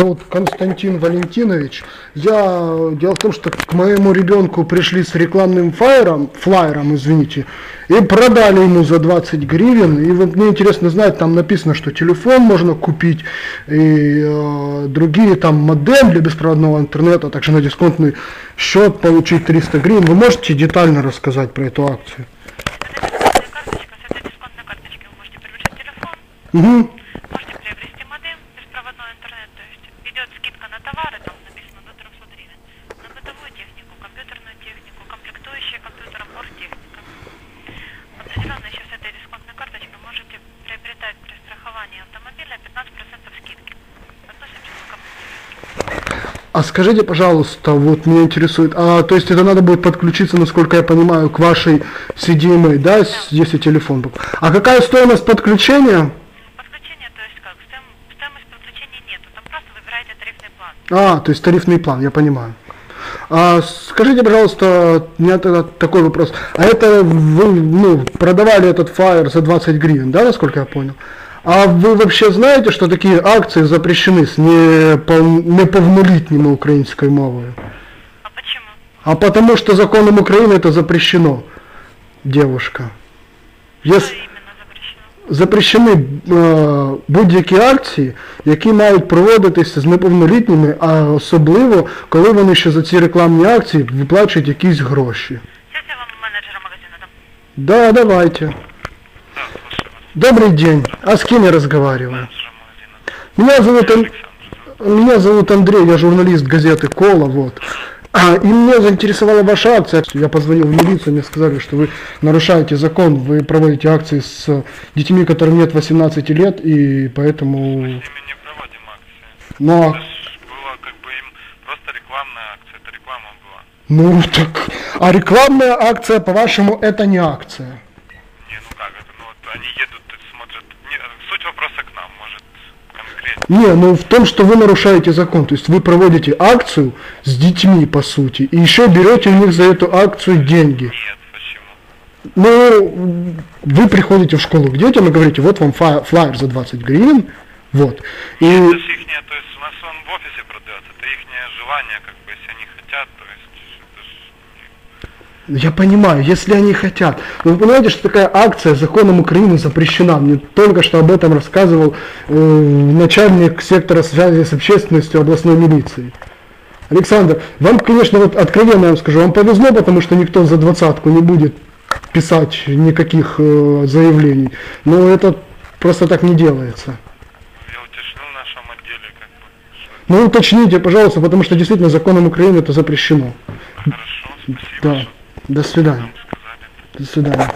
зовут Константин Валентинович. Я дело в том, что к моему ребенку пришли с рекламным флайером, флайером, извините, и продали ему за 20 гривен. И вот мне интересно знать, там написано, что телефон можно купить и э, другие там модем для беспроводного интернета, также на дисконтный счет получить 300 гривен. Вы можете детально рассказать про эту акцию? Карточка, с этой дисконтной карточки вы можете привлечь телефон, Угу. можете приобрести модем, беспроводной интернет, то есть идет скидка на товары, там написано до 300 гривен, на бытовую технику, компьютерную технику, комплектующие компьютером, оргтехника. Определенно еще с этой дисконтной карточкой можете приобретать при страховании автомобиля 15% скидки. Относимся к А скажите, пожалуйста, вот меня интересует, а то есть это надо будет подключиться, насколько я понимаю, к вашей CDMA, да, с- если телефон был. А какая стоимость подключения? Подключение, то есть как, стоим- стоимость подключения нету, там просто выбираете тарифный план. А, то есть тарифный план, я понимаю. А скажите, пожалуйста, у меня тогда такой вопрос. А это вы ну, продавали этот фаер за 20 гривен, да, насколько я понял? А вы вообще знаете, что такие акции запрещены с непол- неповнолітніми українською мовою? А почему? А потому что законом Украины это запрещено, девушка. Что Ес- именно запрещено? запрещені е, будь-які акції, які мають проводитися з неповнолітніми, а особливо, коли вони ще за ці рекламні акції виплачують якісь гроші. Сейчас я вам менеджера магазина дам. Да, давайте. Да, слушаю вас. Добрый день. А с кем я разговариваю? Менеджер магазина. Меня зовут, Ан- Александр. меня зовут Андрей, я журналист газеты Кола, вот. А, и меня заинтересовала ваша акция. Я позвонил в милицию, мне сказали, что вы нарушаете закон, вы проводите акции с детьми, которым нет 18 лет, и поэтому... Мы с ними не проводим акции. Ну, Это ж была как бы им просто рекламная акция, это реклама была. ну так, а рекламная акция, по-вашему, это не акция? Не, ну как это, ну вот они едут и смотрят. Не, суть вопроса к нам, может, конкретно. Не, ну в том, что вы нарушаете закон. То есть вы проводите акцию с детьми, по сути, и еще берете у них за эту акцию деньги. Нет, почему? Ну, вы приходите в школу к детям и говорите, вот вам флаер за 20 гривен, вот. И, Это ж ихнее, то есть у нас он в офисе продается, это ихнее желание, как бы, если они хотят, то есть это я понимаю, если они хотят. Но вы понимаете, что такая акция законом Украины запрещена. Мне только что об этом рассказывал э, начальник сектора связи с общественностью областной милиции. Александр, вам, конечно, вот откровенно я вам скажу, вам повезло, потому что никто за двадцатку не будет писать никаких э, заявлений. Но это просто так не делается. Я уточнил в нашем отделе, как бы, Ну уточните, пожалуйста, потому что действительно законом Украины это запрещено. хорошо, спасибо, Да. До свидания. До свидания.